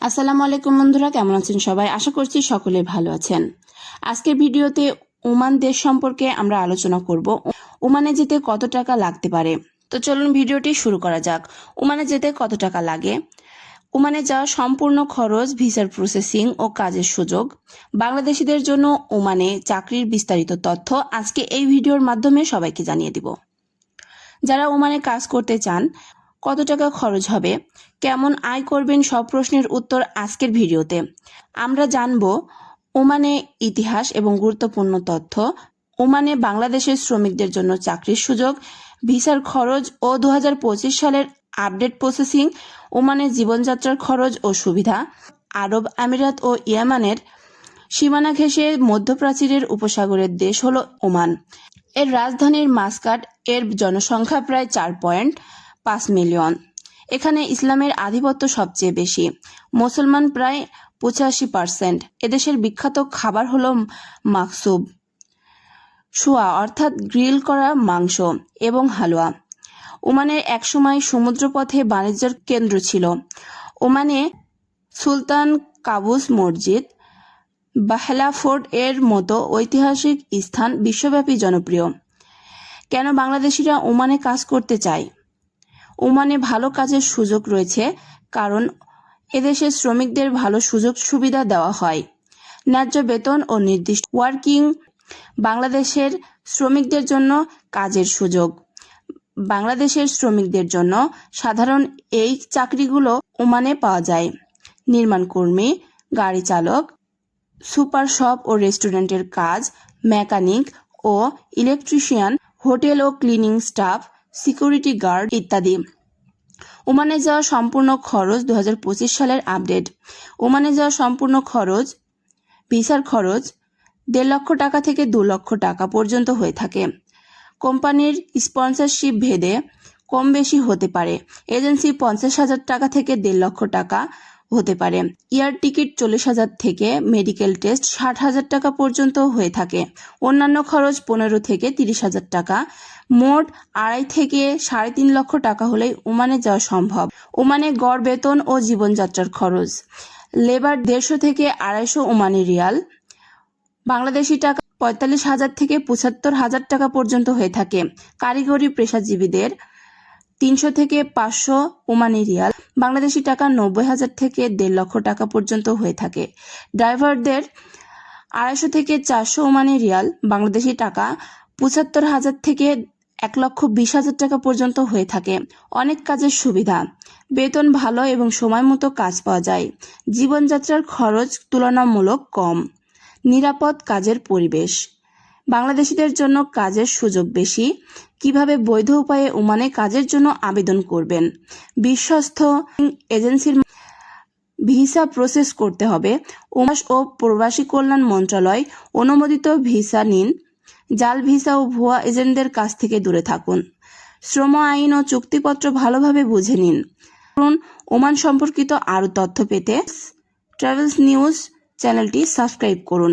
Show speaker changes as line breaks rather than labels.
আসসালামু আলাইকুম বন্ধুরা, কেমন আছেন সবাই? আশা করছি সকলে ভালো আছেন। আজকের ভিডিওতে ওমান দেশ সম্পর্কে আমরা আলোচনা করব। ওমানে যেতে কত টাকা লাগতে পারে? তো চলুন ভিডিওটি শুরু করা যাক। ওমানে যেতে কত টাকা লাগে? ওমানে যাওয়া সম্পূর্ণ খরচ, ভিসার প্রসেসিং ও কাজের সুযোগ। বাংলাদেশিদের জন্য ওমানে চাকরির বিস্তারিত তথ্য আজকে এই ভিডিওর মাধ্যমে সবাইকে জানিয়ে দিব। যারা ওমানে কাজ করতে চান কত টাকা খরচ হবে? কেমন আয় করবেন? সব প্রশ্নের উত্তর আজকের ভিডিওতে। আমরা জানব ওমানে ইতিহাস এবং গুরুত্বপূর্ণ তথ্য। ওমানে বাংলাদেশের শ্রমিকদের জন্য চাকরির সুযোগ। ভিসার খরচ ও দু হাজার পঁচিশ সালের আপডেট প্রসেসিং ওমানের জীবনযাত্রার খরচ ও সুবিধা। আরব আমিরাত ও ইয়ামানের সীমানা ঘেঁষে মধ্যপ্রাচীরের উপসাগরের দেশ হল ওমান। এর রাজধানীর মাস্কাট, এর জনসংখ্যা প্রায় চার পয়েন্ট। পাঁচ মিলিয়ন। এখানে ইসলামের আধিপত্য সবচেয়ে বেশি। মুসলমান প্রায় পঁচাশি পার্সেন্ট। এদেশের বিখ্যাত খাবার হলো মাকসুব। শুয়া, অর্থাৎ গ্রিল করা মাংস এবং হালুয়া। ওমানের একসময় সমুদ্রপথে বাণিজ্যের কেন্দ্র ছিল। ওমানে সুলতান কাবুস মসজিদ, বাহলা ফোর্ট এর মতো ঐতিহাসিক স্থান বিশ্বব্যাপী জনপ্রিয়। কেন বাংলাদেশিরা ওমানে কাজ করতে চায়? ওমানে ভালো কাজের সুযোগ রয়েছে, কারণ এদেশের শ্রমিকদের ভালো সুযোগ সুবিধা দেওয়া হয়। ন্যায্য বেতন ও নির্দিষ্ট ওয়ার্কিং বাংলাদেশের শ্রমিকদের জন্য কাজের সুযোগ। বাংলাদেশের শ্রমিকদের জন্য সাধারণ এই চাকরিগুলো ওমানে পাওয়া যায়। নির্মাণ কর্মী, গাড়ি চালক, সুপার শপ ও রেস্টুরেন্টের কাজ, মেকানিক ও ইলেকট্রিশিয়ান, হোটেল ও ক্লিনিং স্টাফ সিকিউরিটি গার্ড ইত্যাদি। ওমানে যাওয়া সম্পূর্ণ খরচ দু হাজার পঁচিশ সালের আপডেট। ওমানে যাওয়া সম্পূর্ণ খরচ, ভিসার খরচ দেড় লক্ষ টাকা থেকে দু লক্ষ টাকা পর্যন্ত হয়ে থাকে। কোম্পানির স্পন্সরশিপ ভেদে কম বেশি হতে পারে। এজেন্সি পঞ্চাশ হাজার টাকা থেকে দেড় লক্ষ টাকা হতে পারে। এয়ার টিকিট চল্লিশ হাজার থেকে মেডিকেল টেস্ট ষাট হাজার টাকা পর্যন্ত হয়ে থাকে। অন্যান্য খরচ পনেরো থেকে তিরিশ হাজার টাকা। মোট আড়াই থেকে সাড়ে তিন লক্ষ টাকা হলেই ওমানে যাওয়া সম্ভব। ওমানে গড়, বেতন ও জীবনযাত্রার খরচ। লেবার দেড়শো থেকে আড়াইশো ওমানি রিয়াল। বাংলাদেশি টাকা পঁয়তাল্লিশ হাজার থেকে পঁচাত্তর হাজার টাকা পর্যন্ত হয়ে থাকে। কারিগরি পেশাজীবীদের তিনশো থেকে পাঁচশো ওমানি রিয়াল, বাংলাদেশি টাকা নব্বই হাজার থেকে দেড় লক্ষ টাকা পর্যন্ত হয়ে থাকে। ড্রাইভারদের আড়াইশো থেকে চারশো ওমানি রিয়াল, বাংলাদেশি টাকা পঁচাত্তর হাজার থেকে এক লক্ষ বিশ হাজার টাকা পর্যন্ত হয়ে থাকে। অনেক কাজের সুবিধা। বেতন ভালো এবং সময় মতো কাজ পাওয়া যায়। জীবনযাত্রার খরচ তুলনামূলক কম। নিরাপদ কাজের পরিবেশ। বাংলাদেশিদের জন্য কাজের সুযোগ বেশি। কীভাবে বৈধ উপায়ে ওমানে কাজের জন্য আবেদন করবেন? বিশ্বস্ত এজেন্সির ভিসা প্রসেস করতে হবে। ওমাস ও প্রবাসী কল্যাণ মন্ত্রণালয় অনুমোদিত ভিসা নিন। জাল ভিসা ও ভুয়া এজেন্টদের কাছ থেকে দূরে থাকুন। শ্রম আইন ও চুক্তিপত্র ভালোভাবে বুঝে নিন। ওমান সম্পর্কিত আরও তথ্য পেতে ট্রাভেলস নিউজ চ্যানেলটি সাবস্ক্রাইব করুন।